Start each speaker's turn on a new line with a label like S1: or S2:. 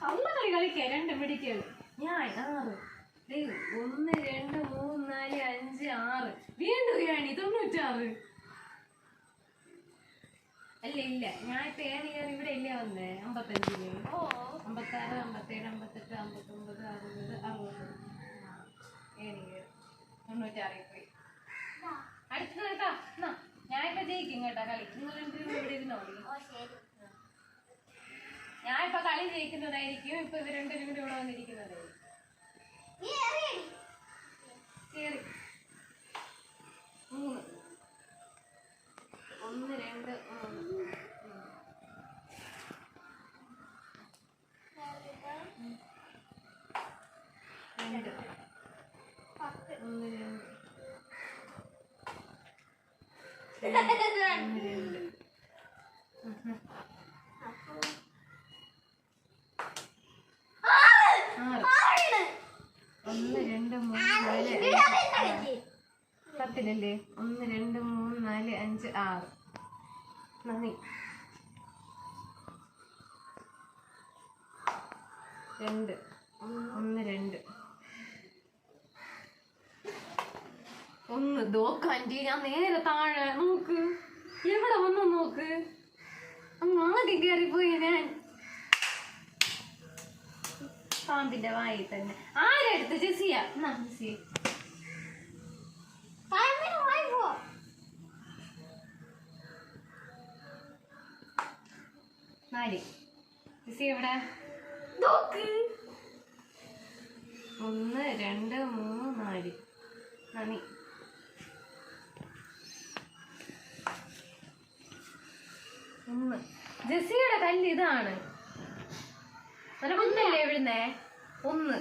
S1: കള്ളക്കളി കളിക്കുക രണ്ട് പിടിക്കുക ഞാൻ ആറ് ഒന്ന് രണ്ട് മൂന്ന് നാല് അഞ്ച് ആറ്. വീണ്ടും ഏണി തൊണ്ണൂറ്റാറ്. അല്ല ഇല്ല. ഞാൻ ഇപ്പൊ ഏണി കയറി ഇവിടെ ഇല്ല വന്നേ. അമ്പത്തഞ്ചിൽ അമ്പത്താറ് അമ്പത്തേഴ് അമ്പത്തെട്ട് അമ്പത്തൊമ്പത് അറുപത് അറുപത്. ഏണി കയറി. തൊണ്ണൂറ്റാറിൽ പോയി അടുത്തത് കേട്ടോ എന്നാ ഞാൻ ഇപ്പൊ ജയിക്കും കേട്ടോ കളി നിങ്ങൾ രണ്ടുപേരും ഇവിടെ ഇരുന്നോളി ഞാൻ ഇപ്പൊ കളി ജയിക്കുന്നതായിരിക്കും ഇപ്പൊ ഇവർ രണ്ടുപേരും കൂടി ഇവിടെ വന്നിരിക്കുന്നതായിരിക്കും കേറി മൂന്ന് ഒന്ന് രണ്ട് മൂന്ന് ഉം. രണ്ട് ഒന്ന് രണ്ട് ഒന്ന് രണ്ട് മൂന്ന് നാല് പത്തിലല്ലേ ഒന്ന് രണ്ട് മൂന്ന് നാല് അഞ്ച് ആറ് നന്ദി. രണ്ട്. ഒന്ന് രണ്ട്. ഒന്ന് നോക്ക് നോക്കാന്റി ഞാൻ നേരെ താഴെ നോക്ക്. എവിടെ വന്നു നോക്ക്. അങ്ങ് ആദ്യം കയറിപ്പോയി ഞാൻ. പാമ്പിന്റെ വായി തന്നെ. ആരെടുത്ത് ജെസിയ ഒന്ന് രണ്ട് മൂന്ന് നാല്. നന്ദി. ജെസിയുടെ കല്ല് ഇതാണ്. നിനക്കൊന്നല്ലേ എഴുന്നേ ഒന്ന്.